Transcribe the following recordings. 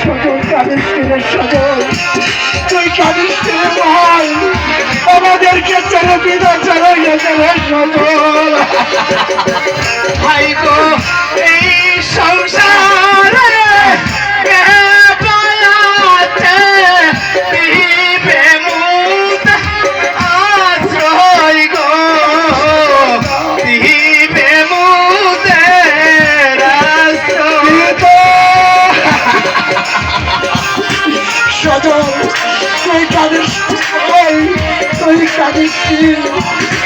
সজল কাদের ছেলে সজল তুই কাদের আমাদেরকে ছেড়ে দিতে চলে গেছে সজল।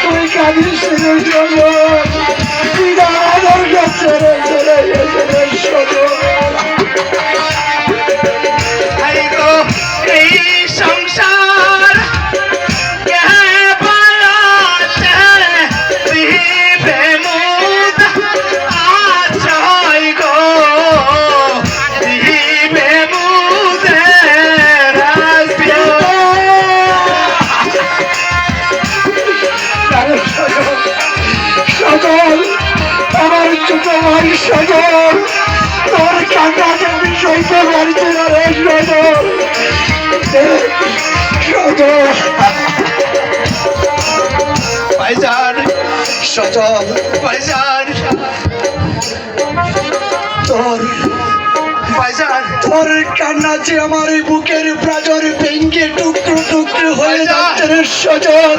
ওই কাঁদিস জন্য আমার সজল তোর কাকাকে বিষয়কে বাড়িতে সজল তোর কান্না যে আমার বুকের প্রাজর ভেঙ্গে টুকরো টুকরো হয়ে যাচ্ছে সজল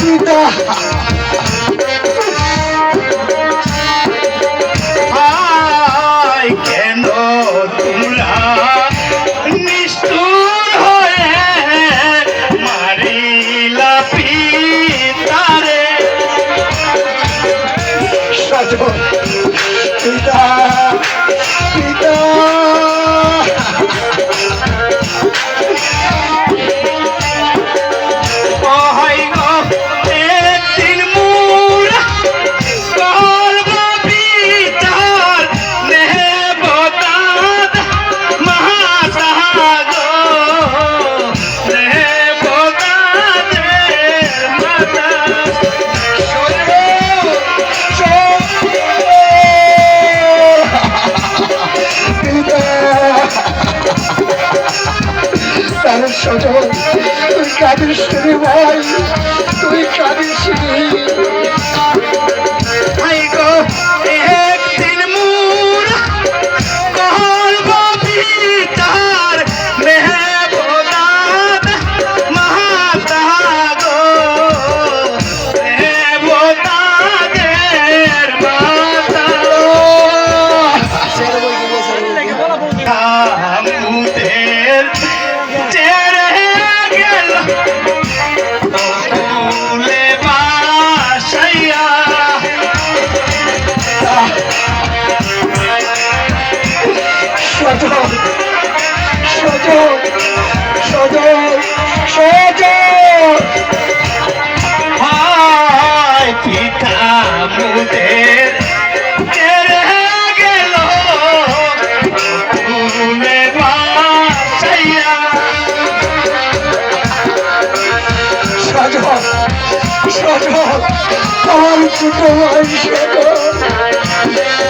পিতা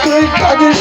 তুই কাঁদিস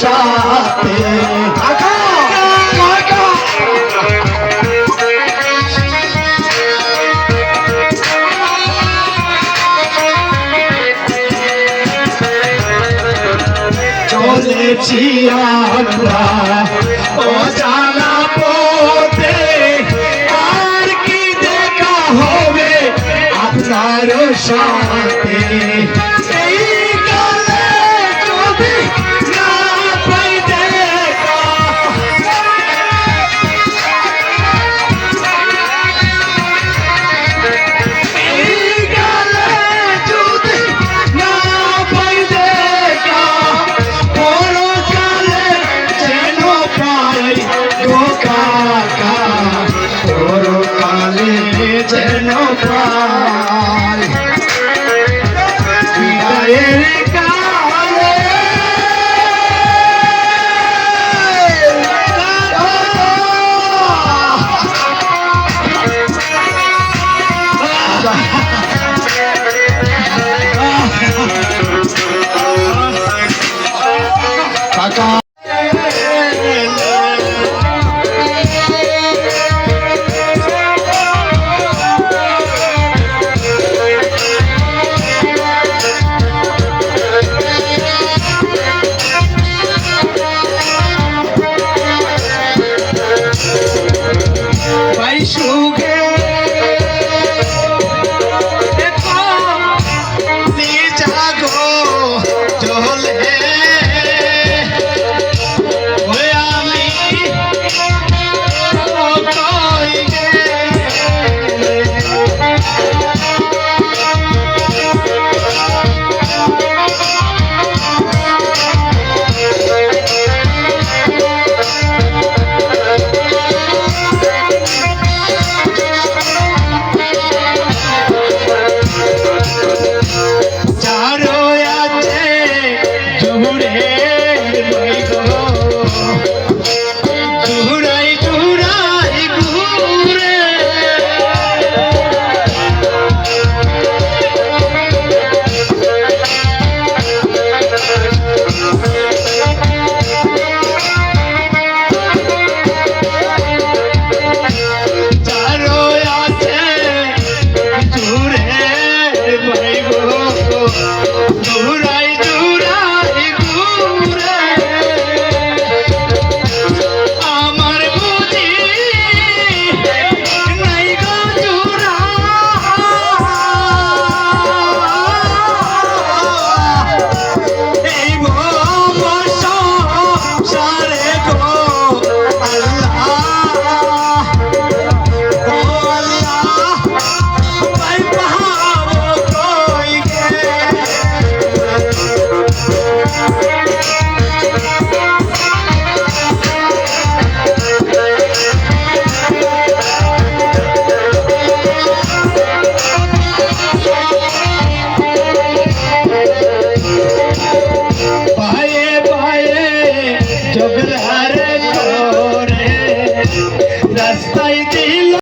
সাথে চলেছি আমরা ও জানা পথে। আর কি দেখা হবে আপনার সাথে?